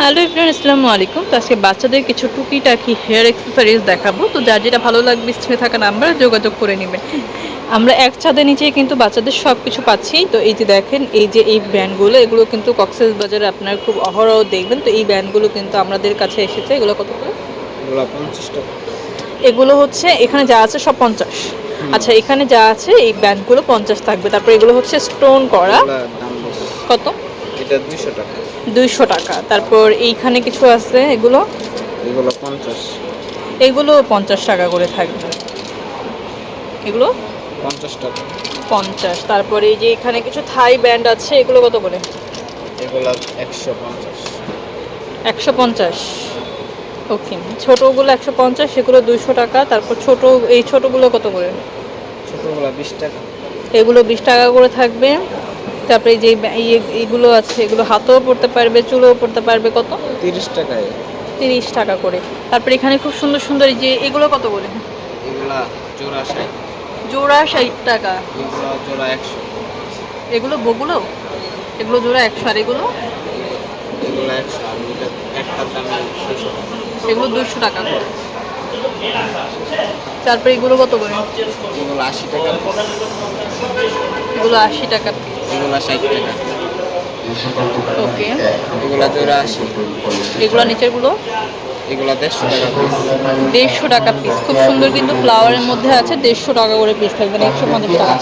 Hello ইফরান আসসালামু আলাইকুম। তো আজকে বাচ্চাদের কিছু টুকিটাকি হেয়ার অ্যাক্সেসরিজ দেখাবো। তো যার যেটা ভালো লাগবে স্ক্রিনে থাকা নাম্বার যোগাযোগ করে নেবেন। আমরা এক ছাদের নিচে কিন্তু বাচ্চাদের সব কিছু পাচ্ছি। তো এই যে দেখেন এই যে এই ব্যান্ডগুলো এগুলো কিন্তু কক্সেস বাজারে আপনারা খুব অহরহ দেখবেন। তো এই ব্যান্ডগুলো কিন্তু আমাদের কাছে এসেছে। এগুলো কত করে? এগুলো পঞ্চাশ টাকা। এগুলো হচ্ছে এখানে যা আছে সব পঞ্চাশ। আচ্ছা এখানে যা আছে এই ব্যান্ডগুলো পঞ্চাশ থাকবে। তারপর এগুলো হচ্ছে স্টোন করা। কত? এটা দুইশো টাকা। দুইশো টাকা। তারপর এইখানে কিছু আছে? এগুলো? এগুলো পঞ্চাশ। এগুলো পঞ্চাশ টাকা করে থাকবে। এগুলো? পঞ্চাশ টাকা। পঞ্চাশ। তারপরে এই যে এখানে কিছু থাই ব্যান্ড আছে এগুলো কত করে? এগুলো একশো পঞ্চাশ। একশো পঞ্চাশ। ওকে। ছোটোগুলো একশো পঞ্চাশ সেগুলো দুইশো টাকা। তারপর ছোট এই ছোটোগুলো কত করে? ছোটোগুলো বিশ টাকা। এগুলো বিশ টাকা করে থাকবে। তারপরে যে এই- এইগুলো আছে এগুলো হাতেও পড়তে পারবে চুলেও পড়তে পারবে কত? তিরিশ টাকায়। তিরিশ টাকা করে। তারপরে এখানে খুব সুন্দর সুন্দর এই যে এগুলো কত করে এগুলা জোড়া ষাট। জোড়া ষাট টাকা। এগুলো জোড়া একশো। এগুলো বগুলো? এগুলো জোড়া একশো আর এগুলো? একশো এগুলো দুশো টাকা করে। তারপরে এগুলো কত করে? এগুলো আশি টাকা এগুলো আশি টাকা এগুলো ষাট টাকা। ওকে। এগুলো জোড়া আশি। এগুলো নিচেরগুলো এগুলো দেড়শো টাকা পিস দেড়শো টাকা পিস খুব সুন্দর কিন্তু ফ্লাওয়ারের মধ্যে আছে দেড়শো টাকা করে পিস থাকবে না একশো পঞ্চাশ টাকা।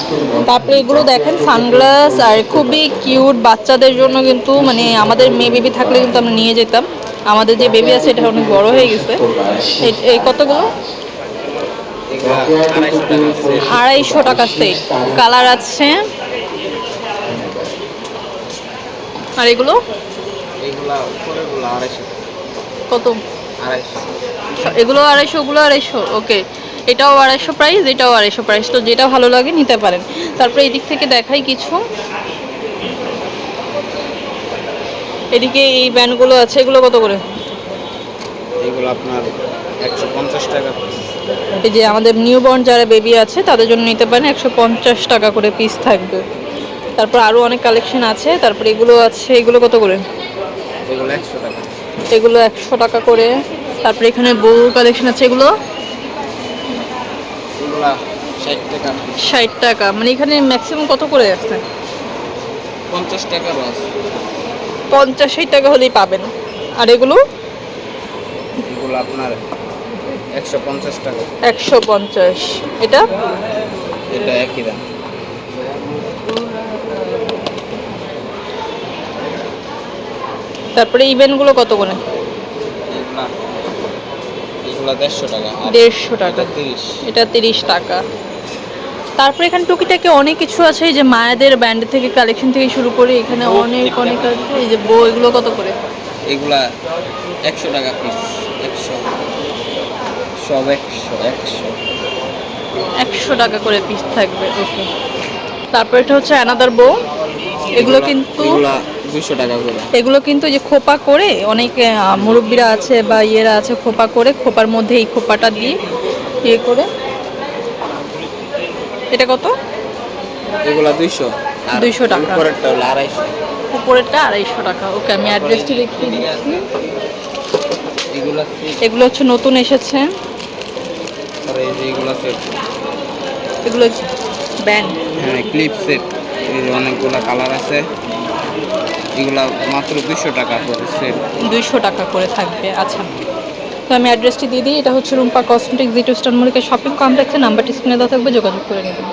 তারপরে এগুলো দেখেন সানগ্লাস আর খুবই কিউট বাচ্চাদের জন্য কিন্তু মানে আমাদের মেয়ে বেবি থাকলে কিন্তু আমরা নিয়ে যেতাম। আমাদের যে বেবি আছে এটা অনেক বড় হয়ে গেছে। এই- এই কতগুলো? আড়াইশো টাকা সেট কালার আছে। আর এগুলো? কত? এগুলো আড়াইশো ওগুলো আড়াইশো। ওকে এটাও আড়াইশো প্রাইস এটাও আড়াইশো প্রাইস তো যেটা ভালো লাগে নিতে পারেন। তারপরে এদিক থেকে দেখাই কিছু। এদিকে এই ব্যান্ডগুলো আছে এগুলো কত করে? এগুলো আপনার একশো পঞ্চাশ টাকা এই যে আমাদের নিউ নিউবর্ন যারা বেবি আছে তাদের জন্য নিতে পারেন একশো পঞ্চাশ টাকা করে পিস থাকবে। তারপর আরও অনেক কালেকশন আছে তারপরে এগুলো আছে এগুলো কত করে? এগুলো একশো টাকা এগুলো একশো টাকা করে। তারপরে এখানে বউ কালেকশন আছে এগুলো? ষাট টাকা। মানে এখানে ম্যাক্সিমাম কত করে আছে? পঞ্চাশ টাকা রস পঞ্চাশ ষাট টাকা হলেই পাবেন। আর এগুলো? এগুলো আপনার একশো পঞ্চাশ টাকা। একশো পঞ্চাশ। এটা? এটা একই দাম। তারপরে ইভেন্টগুলো কত করে? এগুলা দেড়শো টাকা। দেড়শো টাকা। তিরিশ। এটা তিরিশ টাকা। তারপরে এখানে টুকিটাকি অনেক কিছু আছে এই যে মায়েদের ব্যান্ড থেকে কালেকশন থেকে শুরু করে এখানে অনেক অনেক আছে এই যে বউ এগুলো কত করে? এগুলা একশো টাকা পিস একশো। সব একশো একশো। একশো টাকা করে পিস থাকবে ওকে। তারপর এটা হচ্ছে অ্যানাদার বউ এগুলো কিন্তু দুশো টাকা করে। এগুলো কিন্তু যে খোপা করে অনেক মুরব্বিরা আছে বা ইয়েরা আছে খোপা করে খোপার মধ্যে এই খোপাটা দিয়ে ইয়ে করে। এটা কত? এগুলা দুইশো। আর 200 টাকা। উপরেরটা হলো আড়াইশো। উপরেরটা আড়াইশো টাকা। ওকে আমি অ্যাড্রেসটি লিখে দিচ্ছি এগুলা হচ্ছে নতুন এসেছে। আর এই যে এগুলা সেট এগুলো ব্যান্ড হ্যাঁ ক্লিপ সেট অনেকগুলা কালার আছে। এগুলা মাত্র দুশো টাকা করে সেট দুইশো টাকা করে থাকবে। আচ্ছা। তো আমি অ্যাড্রেসটি দিয়ে দিই। এটা হচ্ছে Rumpa cosmetic G two star Mallika shopping কমপ্লেক্সের নাম্বারটি স্ক্রিনে দেওয়া থাকবে, যোগাযোগ করে নেবেন